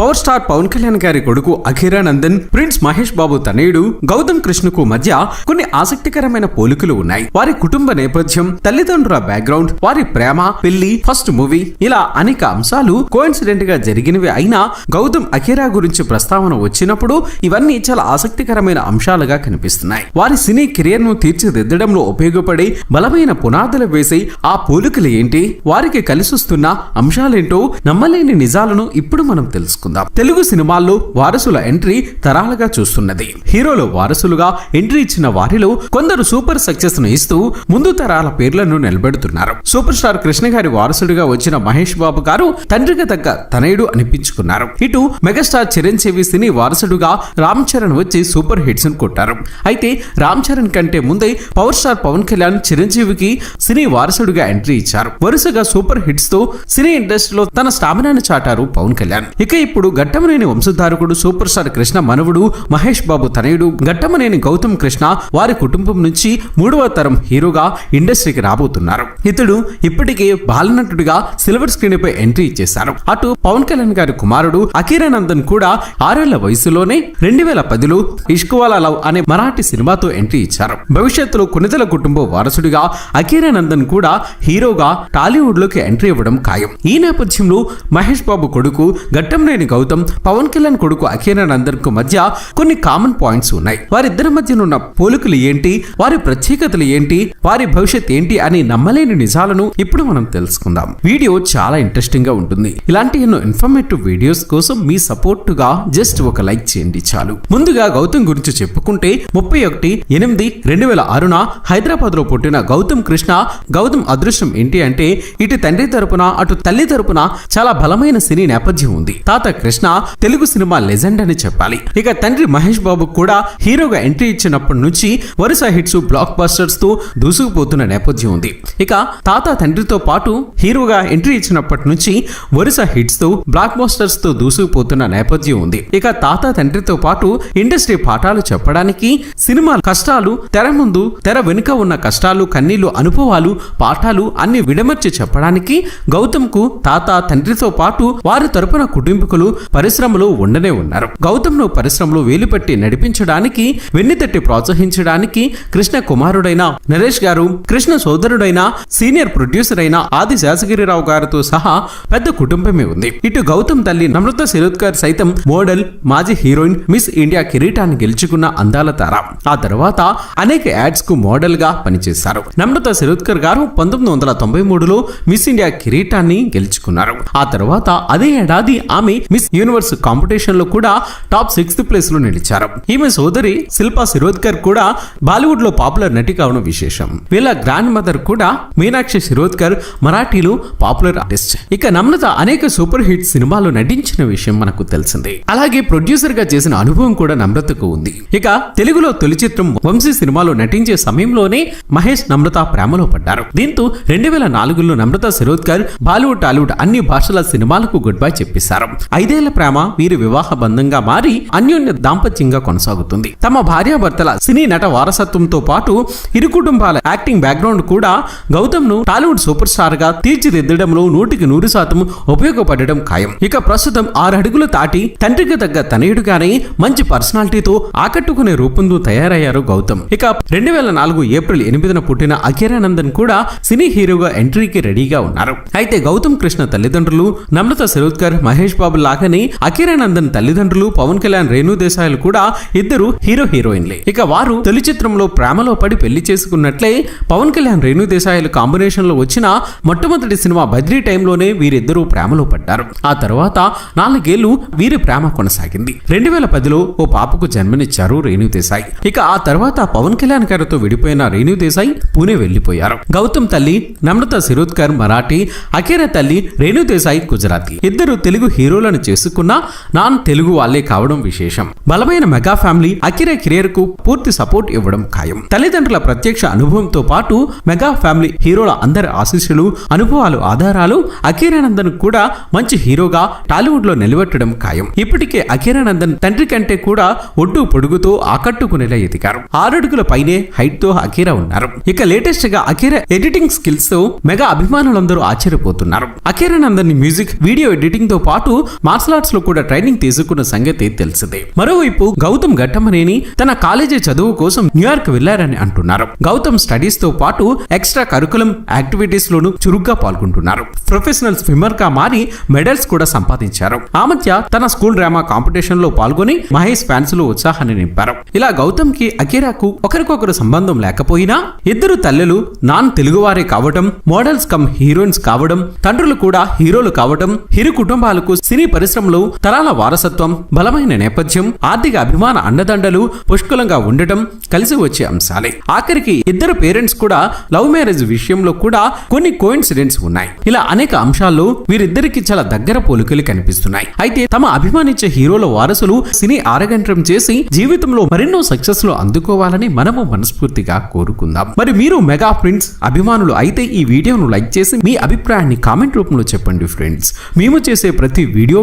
Power star Pawan Kalyan గారి కొడుకు Akiranandan prince Mahesh Babu తనయుడు గౌతమ్ కృష్ణకు మధ్య కొన్ని ఆసక్తికరమైన పోలికలు ఉన్నాయి. వారి కుటుంబ నేపథ్యం తల్లిదండ్రుల బ్యాక్గ్రౌండ్ వారి ప్రేమ పెళ్ళి ఫస్ట్ మూవీ ఇలా అనేక అంశాలు కోఇన్సిడెంట్గా జరిగినవి అయినా గౌతమ్ అఖిరా గురించి ప్రస్తావన వచ్చినప్పుడు ఇవన్నీ చాలా ఆసక్తికరమైన అంశాలుగా కనిపిస్తున్నాయి. వారి సినీ కెరియర్ను తీర్చిదిద్దడంలో ఉపయోగపడే బలమైన పునాదులు వేసి ఆ పోలికలు ఏంటి? వారికి కలిసొస్తున్న అంశాలేంటో నమ్మలేని నిజాలను ఇప్పుడు మనం తెలుసుకుందాం. తెలుగు సినిమాల్లో వారసుల ఎంట్రీ తరాలుగా చూస్తున్నది. హీరోలు వారసులుగా ఎంట్రీ ఇచ్చిన వారిలో కొందరు సూపర్ సక్సెస్ను ఇస్తూ ముందు తరాల పేర్లను నిలబెడుతున్నారు. సూపర్ స్టార్ కృష్ణ గారి వారసుడిగా వచ్చిన మహేష్ బాబు గారు తండ్రికి తగ్గ తనయుడు అనిపించుకున్నారు. ఇటు మెగాస్టార్ చిరంజీవి సినీ వారసుడుగా రామ్ చరణ్ వచ్చి సూపర్ హిట్స్ను కొట్టారు. అయితే రామ్ చరణ్ కంటే ముందే పవర్ స్టార్ పవన్ కళ్యాణ్ చిరంజీవికి సినీ వారసుడిగా ఎంట్రీ ఇచ్చారు. వరుసగా సూపర్ హిట్స్తో సినీ ఇండస్ట్రీలో తన స్టామినాను చాటారు పవన్ కళ్యాణ్. ఇక ఇప్పుడు గట్టమనేని వంశధారకుడు సూపర్ స్టార్ కృష్ణ మనవుడు మహేష్ బాబు తనయుడు గట్టమనేని గౌతమ్ కృష్ణ వారి కుటుంబం నుంచి మూడవ తరం హీరోగా ఇండస్ట్రీకి రాబోతున్నారు. ఇతడు ఇప్పటికే బాలనటుడిగా సిల్వర్ స్క్రీన్ పై ఎంట్రీ ఇచ్చేశారు. అటు పవన్ కళ్యాణ్ గారి కుమారుడు అఖీరానందన్ కూడా ఆరేళ్ళ వయసులోనే రెండు వేల పదిలో ఇష్కువాలా లవ్ అనే మరాఠీ సినిమాతో ఎంట్రీ ఇచ్చారు. భవిష్యత్తులో కొనితల కుటుంబ వారసుడిగా అఖీరానందన్ కూడా హీరోగా టాలీవుడ్లోకి ఎంట్రీ ఇవ్వడం ఖాయం. ఈ నేపథ్యంలో మహేష్ బాబు కొడుకు గట్టంనేని గౌతమ్ పవన్ కళ్యాణ్ కొడుకు అఖీరానందన్ అందరికి మధ్య కొన్ని కామన్ పాయింట్స్ ఉన్నాయి. వారిద్దరి మధ్యనున్న పోలికలు ఏంటి? వారి ప్రత్యేకతలు ఏంటి? వారి భవిష్యత్ ఏంటి అని నమ్మలేని నిజాలను ఇప్పుడు మనం తెలుసుకుందాం. వీడియో చాలా ఇంట్రెస్టింగ్గా ఉంటుంది. ఇలాంటి ఎన్నో ఇన్ఫర్మేటివ్ వీడియోస్ కోసం మీ సపోర్ట్గా జస్ట్ ఒక లైక్ చేయండి చాలు. ముందుగా గౌతమ్ గురించి చెప్పుకుంటే ముప్పై ఒకటి ఎనిమిది రెండు వేల ఆరున హైదరాబాద్లో పుట్టిన గౌతమ్ కృష్ణ గౌతమ్ అదృష్టం ఏంటి అంటే ఇటు తండ్రి తరపున అటు తల్లి తరపున చాలా బలమైన సినీ నేపథ్యం ఉంది. తాత కృష్ణ తెలుగు సినిమా లెజెండ్ అని చెప్పాలి. ఇక తండ్రి మహేష్ బాబు కూడా హీరోగా ఎంట్రీ ఇచ్చినప్పటి నుంచి వరుస హిట్స్ బ్లాక్ బస్టర్స్తో దూసుకుపోతున్న నేపథ్యం ఉంది. ఇక తాత తండ్రితో పాటు హీరోగా ఎంట్రీ ఇచ్చినప్పటి నుంచి వరుస హిట్స్తో బ్లాక్ బస్టర్స్తో దూసుకుపోతున్న నేపథ్యం ఉంది. ఇక తాత తండ్రితో పాటు ఇండస్ట్రీ పాఠాలు చెప్పడానికి సినిమా కష్టాలు తెర ముందు తెర వెనుక ఉన్న కష్టాలు కన్నీళ్ళు అనుభవాలు పాఠాలు అన్ని విడమర్చి చెప్పడానికి గౌతమ్కు తాత తండ్రితో పాటు వారి తరపున కుటుంబీకులు పరిశ్రమలో ఉండనే ఉన్నారు. గౌతమ్ను పరిశ్రమలో వేలుపెట్టి నడిపించడానికి వెన్నితట్టి ప్రోత్సహించడానికి కృష్ణ కుమారుడైన నరేష్ గారు కృష్ణ సోదరుడైన సీనియర్ ప్రొడ్యూసర్ అయిన ఆది శేషగిరిరావు గారితో సహా పెద్ద కుటుంబమే ఉంది. ఇటు గౌతమ్ తల్లి నమ్రత శిరోద్కర్ సైతం మోడల్ మాజీ హీరోయిన్ మిస్ ఇండియా కిరీటాన్ని గెలుచుకున్న అందాల తార. ఆ తర్వాత అనేక యాడ్స్కు మోడల్గా పనిచేశారు. నమ్రత శిరోద్కర్ గారు పంతొమ్మిది వందల తొంభై మూడులో మిస్ ఇండియా కిరీటాన్ని గెలుచుకున్నారు. ఆ తర్వాత అదే ఏడాది ఆమె మిస్ యూనివర్స్ కాంపిటీషన్లో కూడా టాప్ సిక్స్త్ ప్లేస్లో నిలిచారు. ఈమె సోదరి శిల్పా శిరోద్కర్ కూడా బాలీవుడ్లో పాపులర్ నటి కావడం విశేషం. వీళ్ళ గ్రాండ్ మదర్ కూడా మీనాక్షి శిరోద్కర్ మరాఠీలో పాపులర్ ఆర్టిస్ట్ ఇక నమ్రత అనేక సూపర్ హిట్ సినిమాల్లో నటించిన విషయం మనకు తెలిసిందే. అలాగే ప్రొడ్యూసర్గా చేసిన అనుభవం కూడా నమ్రతకు ఉంది. ఇక తెలుగులో తొలి చిత్రం వంశీ సినిమాలో నటించే సమయంలోనే మహేష్ నమ్రత ప్రేమలో పడ్డారు. దీంతో రెండు వేల నాలుగులో నమ్రత శిరోద్కర్ బాలీవుడ్ టాలీవుడ్ అన్ని భాషల సినిమాలకు గుడ్ బై చెప్పేశారు. ఐదేళ్ళ ప్రేమ వీరి వివాహ బంధంగా మారి అన్యోన్య దాంపత్యంగా కొనసాగుతుంది. తమ భార్యాభర్తల సినీ నట వారసత్వంతో పాటు ఇరు కుటుంబాల యాక్టింగ్ బ్యాక్గ్రౌండ్ కూడా గౌతమ్ను టాలీవుడ్ సూపర్ స్టార్గా తీర్చిదిద్దడంలో నూటికి నూరు శాతం ఉపయోగపడడం ఖాయం. ఇక ప్రస్తుతం ఆరు అడుగులు దాటి తండ్రికి తగ్గ తనయుడుగానే మంచి పర్సనాలిటీతో ఆకట్టుకునే రూపంలో తయారయ్యారు గౌతమ్. ఇక రెండు వేల నాలుగు ఏప్రిల్ ఎనిమిదిన పుట్టిన అఖిరానందన్ కూడా సినీ హీరోగా ఎంట్రీకి రెడీగా ఉన్నారు. అయితే గౌతమ్ కృష్ణ తల్లిదండ్రులు నమ్రత శరత్కర్ మహేష్ బాబు లాగానే అఖీరానందన్ తల్లిదండ్రులు పవన్ కళ్యాణ్ రేణు దేశాయలు కూడా ఇద్దరు హీరో హీరోయిన్లే. ఇక వారు తొలి చిత్రంలో ప్రేమలో పడి పెళ్ళి చేసుకున్నట్లే పవన్ కళ్యాణ్ రేణు దేశాయలు కాంబినేషన్లో వచ్చిన మొట్టమొదటి సినిమా బద్రీ టైంలోనే వీరిద్దరూ ప్రేమలో పడ్డారు. ఆ తర్వాత నాలుగేళ్ళు వీరి ప్రేమ కొనసాగింది. రెండు వేల పదిలో ఓ పాపకు జన్మనిచ్చారు రేణు దేశాయ్. ఇక ఆ తర్వాత పవన్ కళ్యాణ్ గారితో విడిపోయిన రేణు దేశాయ్ పూణే వెళ్ళిపోయారు గౌతమ్ తల్లి నమ్రత శిరోద్కర్ మరాఠీ అఖిర తల్లి రేణు దేశాయ్ గుజరాతీ. ఇద్దరు తెలుగు హీరోలను చేసుకున్న నాన్ తెలుగు వాళ్ళే కావడం విశేషం. బలమైన మెగా ఫ్యామిలీ అఖిరే కెరియర్కు పూర్తి సపోర్ట్ ఇవ్వడం ఖాయం. తల్లిదండ్రుల ప్రత్యక్ష అనుభవంతో పాటు మెగా ఫ్యామిలీ హీరోల అందరి ఆశీస్సులు అనుభవాలు ఆధారాలు అఖీరానందన్ కూడా మంచి హీరోగా టాలీవుడ్లో నిలబెట్టడం ఖాయం. ఇప్పటికే అఖీరానందన్ తండ్రి కంటే కూడా ఒడ్డు పొడుగుతో ఆకట్టుకునేలా ఎదిగారు. ఆరడుగుల పైనే హైట్తో అఖీరా ఉన్నారు. ఇక లేటెస్ట్గా అఖీరా ఎడిటింగ్ స్కిల్స్తో మెగా అభిమానులందరూ ఆశ్చర్యపోతున్నారు. అఖీరానందన్ మ్యూజిక్ వీడియో ఎడిటింగ్తో పాటు మార్షల్ ఆర్ట్స్లో కూడా ట్రైనింగ్ తీసుకున్న సంగతి తెలిసిందే. మరోవైపు గౌతమ్ ఘట్టమనేని తన కాలేజీ చదువు కోసం న్యూయార్క్ వెళ్ళారని అంటున్నారు. గౌతమ్ స్టడీస్తో పాటు ఎక్స్ట్రా కరికులం యాక్టివిటీస్ లోను చురుగ్గా పాల్గొంటున్నారు. ప్రొఫెషనల్ స్విమ్మర్గా మారి మెడల్స్ కూడా సంపాదించారు. ఆ మధ్య తన స్కూల్ డ్రామా కాంపిటీషన్లో పాల్గొని మహేష్ ఫ్యాన్స్లో ఉత్సాహాన్ని నింపారు. ఇలా గౌతమ్కి అకిరాకు ఒకరికొకరు సంబంధం లేకపోయినా ఇద్దరు తల్లులు నాన్ తెలుగువారే కావడం మోడల్స్ కమ్ హీరోయిన్స్ కావడం తండ్రులు కూడా హీరోలు కావడం ఇరు కుటుంబాలకు సినీ పరిశ్రమలు తరాల వారసత్వం బలమైన నేపథ్యం ఆర్థిక అభిమాన అండదండలు పుష్కలంగా ఉండటం కలిసి వచ్చే అంశాలే. ఆఖరికి ఇద్దరు పేరెంట్స్ కూడా లవ్ మ్యారేజ్ విషయంలో కూడా కొన్ని కోయిన్సిడెంట్స్ ఉన్నాయి. ఇలా అనేక అంశాల్లో వీరిద్దరికి చాలా దగ్గర పోలికలు కనిపిస్తున్నాయి. అయితే తమ అభిమానించే హీరోల వారసులు సినీ ఆరగంటం చేసి జీవితంలో మరెన్నో సక్సెస్లో అందుకోవాలని మనము మనస్ఫూర్తిగా కోరుకుందాం. మరి మీరు మెగా ఫ్రెండ్స్ అభిమానులు అయితే ఈ వీడియోను లైక్ చేసి మీ అభిప్రాయాన్ని కామెంట్ రూపంలో చెప్పండి ఫ్రెండ్స్. మేము చేసే ప్రతి వీడియో